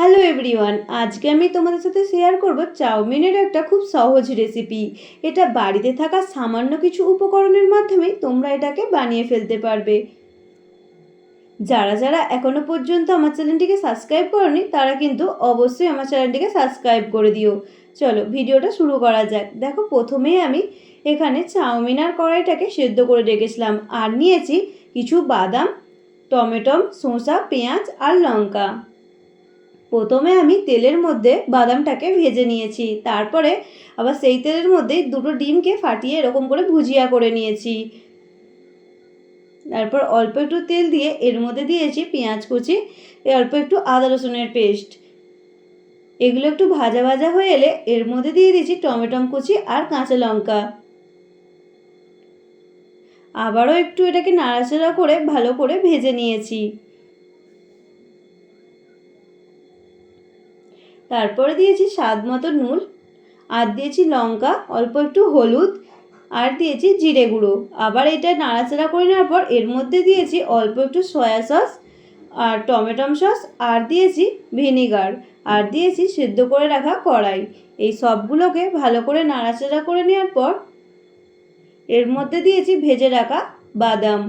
Hello everyone আজকে আমি তোমাদের সাথে শেয়ার করব চাউমিনের একটা খুব সহজ রেসিপি এটা বাড়িতে থাকা সামান্য কিছু উপকরণের মাধ্যমে তোমরা এটাকে বানিয়ে ফেলতে পারবে। যারা যারা এখনও পর্যন্ত আমার চ্যানেলটিকে সাবস্ক্রাইব করনি, তারা কিন্তু অবশ্যই আমার চ্যানেলটিকে সাবস্ক্রাইব করে দিও। চলো, ভিডিওটা শুরু করা যাক। দেখো, প্রথমেই আমি এখানে চাউমিন আর কড়াইটাকে সেদ্ধ করে রেখেছিলাম। আর নিয়েছি কিছু বাদাম টমেটম শসা, পেঁয়াজ আর লঙ্কা। প্রথমে আমি তেলের মধ্যে বাদামটাকে ভেজে নিয়েছি, তারপরে আবার সেই তেলের মধ্যে দুটো ডিমকে ফাটিয়ে এরকম করে ভুজিয়া করে নিয়েছি। তারপর অল্প একটু তেল দিয়ে এর মধ্যে দিয়েছি পেঁয়াজ কুচি অল্প একটু আদা রসুনের পেস্ট। এগুলো একটু ভাজা ভাজা হয়ে এলে এর মধ্যে দিয়ে দিয়েছি টমেটম কুচি আর কাঁচা লঙ্কা। আবারও একটু এটাকে নাড়াচাড়া করে ভালো করে ভেজে নিয়েছি। তারপরে দিয়েছি স্বাদ মতো নুন, আর দিয়েছি লঙ্কা, অল্প একটু হলুদ, আর দিয়েছি জিরে গুঁড়ো। আবার এটা নাড়াচাড়া করে নেওয়ার পর এর মধ্যে দিয়েছি অল্প একটু সয়া সস আর টমেটম সস, আর দিয়েছি ভিনিগার, আর দিয়েছি সেদ্ধ করে রাখা কড়াই। এই সবগুলোকে ভালো করে নাড়াচাড়া করে নেওয়ার পর এর মধ্যে দিয়েছি ভেজে রাখা বাদাম।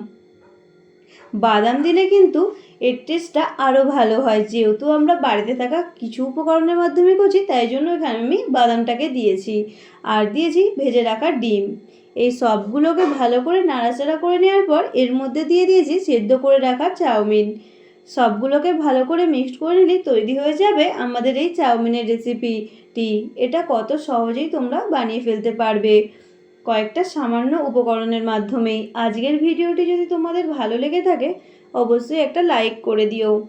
বাদাম দিলে কিন্তু এর টেস্টটা আরও ভালো হয়। যেহেতু আমরা বাড়িতে থাকা কিছু উপকরণের মাধ্যমে করছি, তাই জন্য এখানে আমি বাদামটাকে দিয়েছি। আর দিয়েছি ভেজে রাখা ডিম। এই সবগুলোকে ভালো করে নাড়াচাড়া করে নেওয়ার পর এর মধ্যে দিয়ে দিয়েছি সেদ্ধ করে রাখা চাউমিন। সবগুলোকে ভালো করে মিক্সড করে নিলে তৈরি হয়ে যাবে আমাদের এই চাউমিনের রেসিপিটি এটা কত সহজেই তোমরা বানিয়ে ফেলতে পারবে। কয়েকটা সামান্য উপকরণের মাধ্যমেই। আজকের ভিডিওটি যদি তোমাদের ভালো লেগে থাকে, অবশ্যই একটা লাইক করে দিও।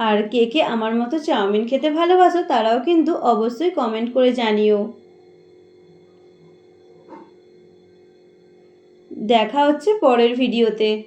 আর কে কে আমার মতো চাউমিন খেতে ভালোবাসো, তারাও কিন্তু অবশ্যই কমেন্ট করে জানিও। দেখা হচ্ছে পরের ভিডিওতে।